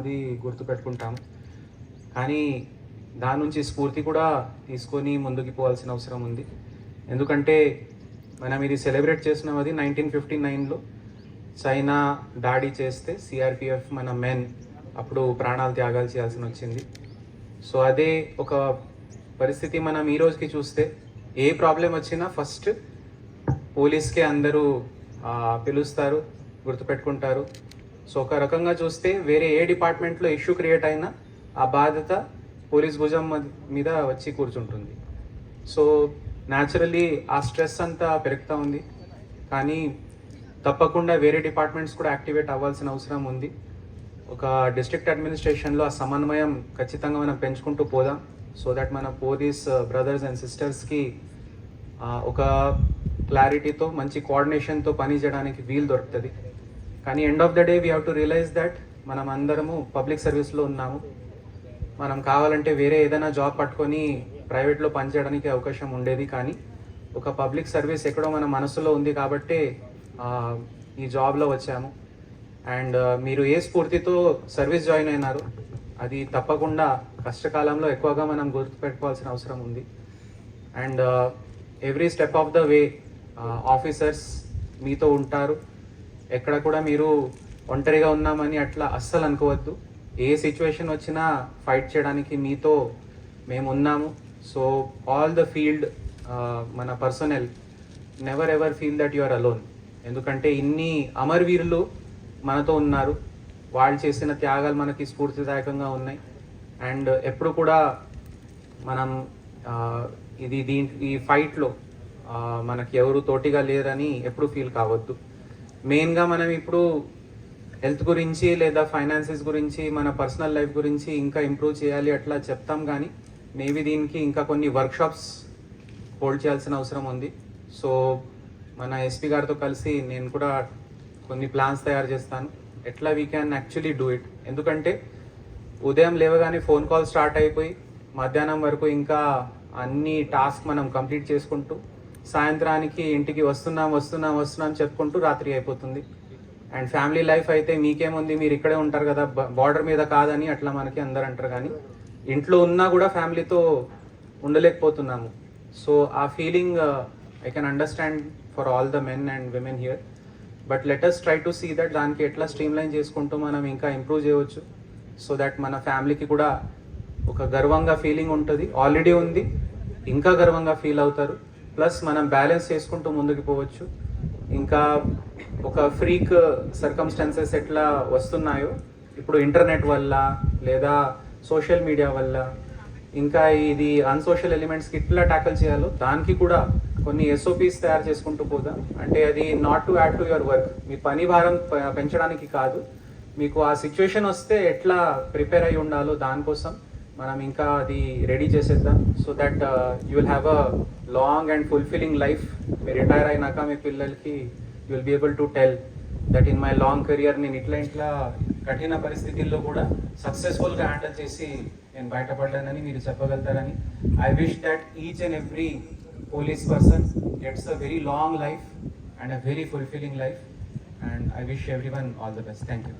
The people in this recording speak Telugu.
అది గుర్తుపెట్టుకుంటాం కానీ దాని నుంచి స్ఫూర్తి కూడా తీసుకొని ముందుకు పోవాల్సిన అవసరం ఉంది. ఎందుకంటే మనం ఇది సెలబ్రేట్ చేసినాం అది నైన్టీన్ ఫిఫ్టీ నైన్లో. చైనా దాడి చేస్తే సిఆర్పిఎఫ్ మన మెన్ అప్పుడు ప్రాణాలు త్యాగాలు చేయాల్సి వచ్చింది. సో అదే ఒక పరిస్థితి మనం ఈ రోజుకి చూస్తే ఏ ప్రాబ్లం వచ్చినా ఫస్ట్ పోలీస్కే అందరూ పిలుస్తారు గుర్తుపెట్టుకుంటారు. సో ఒక రకంగా చూస్తే వేరే ఏ డిపార్ట్మెంట్లో ఇష్యూ క్రియేట్ అయినా ఆ బాధ్యత పోలీస్ భుజం మీద వచ్చి కూర్చుంటుంది. సో న్యాచురల్లీ ఆ స్ట్రెస్ అంతా పెరుగుతూ ఉంది. కానీ తప్పకుండా వేరే డిపార్ట్మెంట్స్ కూడా యాక్టివేట్ అవ్వాల్సిన అవసరం ఉంది. ఒక డిస్ట్రిక్ట్ అడ్మినిస్ట్రేషన్లో ఆ సమన్వయం ఖచ్చితంగా మనం పెంచుకుంటూ పోదాం. సో దట్ మన పోలీస్ uh, బ్రదర్స్ అండ్ సిస్టర్స్కి uh, ఒక క్లారిటీతో మంచి కోఆర్డినేషన్తో పని చేయడానికి వీలు దొరుకుతుంది. కానీ end of the day we have to realise that మనం అందరము పబ్లిక్ సర్వీస్లో ఉన్నాము. మనం కావాలంటే వేరే ఏదైనా జాబ్ పట్టుకొని ప్రైవేట్లో పనిచేయడానికి అవకాశం ఉండేది కానీ ఒక పబ్లిక్ సర్వీస్ ఎక్కడో మన మనసులో ఉంది కాబట్టే ఈ జాబ్లో వచ్చాము. అండ్ మీరు ఏ స్ఫూర్తితో సర్వీస్ జాయిన్ అయినారు అది తప్పకుండా కష్టకాలంలో ఎక్కువగా మనం గుర్తుపెట్టుకోవాల్సిన అవసరం ఉంది. And every step of the way officers మీతో ఉంటారు. ఎక్కడ కూడా మీరు ఒంటరిగా ఉన్నామని అట్లా అస్సలు అనుకోవద్దు. ఏ సిచ్యువేషన్ వచ్చినా ఫైట్ చేయడానికి మీతో మేము ఉన్నాము. సో ఆల్ ద ఫీల్డ్ మన personal never ever feel that you are alone ఎందుకంటే ఇన్ని అమరవీరులు మనతో ఉన్నారు. వాళ్ళు చేసిన త్యాగాలు మనకి స్ఫూర్తిదాయకంగా ఉన్నాయి. అండ్ ఎప్పుడు కూడా మనం uh, ఇది దీంట్ ఈ ఫైట్లో uh, మనకి ఎవరు తోటిగా లేరని ఎప్పుడు ఫీల్ కావద్దు. మెయిన్గా మనం ఇప్పుడు హెల్త్ గురించి లేదా ఫైనాన్సెస్ గురించి మన పర్సనల్ లైఫ్ గురించి ఇంకా ఇంప్రూవ్ చేయాలి అట్లా చెప్తాం కానీ మేబీ దీనికి ఇంకా కొన్ని వర్క్షాప్స్ హోల్డ్ చేయాల్సిన అవసరం ఉంది. సో మన ఎస్పీ గారితో కలిసి నేను కూడా కొన్ని ప్లాన్స్ తయారు చేస్తాను. ఎట్లా we can actually do it ఎందుకంటే ఉదయం లేవగానే ఫోన్ కాల్ స్టార్ట్ అయిపోయి మధ్యాహ్నం వరకు ఇంకా అన్ని టాస్క్ మనం కంప్లీట్ చేసుకుంటూ సాయంత్రానికి ఇంటికి వస్తున్నాం వస్తున్నాం వస్తున్నాం చెప్పుకుంటూ రాత్రి అయిపోతుంది. అండ్ ఫ్యామిలీ లైఫ్ అయితే మీకేముంది? మీరు ఇక్కడే ఉంటారు కదా బార్డర్ మీద కాదని అట్లా మనకి అందరు అంటారు కానీ ఇంట్లో ఉన్నా కూడా ఫ్యామిలీతో ఉండలేకపోతున్నాము. సో ఆ feeling I can understand for all the men and women here but let's try to see that దానికి ఎట్లా స్ట్రీమ్ లైన్ చేసుకుంటూ మనం ఇంకా ఇంప్రూవ్ చేయవచ్చు. సో దట్ మన ఫ్యామిలీకి కూడా ఒక గర్వంగా ఫీలింగ్ ఉంటుంది. ఆల్రెడీ ఉంది. ఇంకా గర్వంగా ఫీల్ అవుతారు. ప్లస్ మనం బ్యాలెన్స్ చేసుకుంటూ ముందుకు పోవచ్చు. ఇంకా ఒక ఫ్రీక్ సర్కమ్స్టాన్సెస్ ఎట్లా వస్తున్నాయో ఇప్పుడు ఇంటర్నెట్ వల్ల లేదా సోషల్ మీడియా వల్ల ఇంకా ఇది అన్సోషల్ ఎలిమెంట్స్కి ఎట్లా ట్యాకిల్ చేయాలో దానికి కూడా కొన్ని ఎస్ఓపీస్ తయారు చేసుకుంటూ పోదాం. అంటే అది not to add to your work మీ పని భారం పెంచడానికి కాదు. మీకు ఆ సిచ్యువేషన్ వస్తే ఎట్లా ప్రిపేర్ అయి ఉండాలో దానికోసం మనం ఇంకా అది రెడీ చేసేద్దాం. So that you will have a long and fulfilling life మీరు రిటైర్ అయినాక మీ పిల్లలకి you will be able to tell that in my long career నేను ఇట్లా ఇట్లా కఠిన పరిస్థితుల్లో కూడా సక్సెస్ఫుల్గా హ్యాండిల్ చేసి నేను బయటపడ్డానని మీరు చెప్పగలుగుతారని. I wish that each and every police person gets a very long life and a very fulfilling life and I wish everyone all the best thank you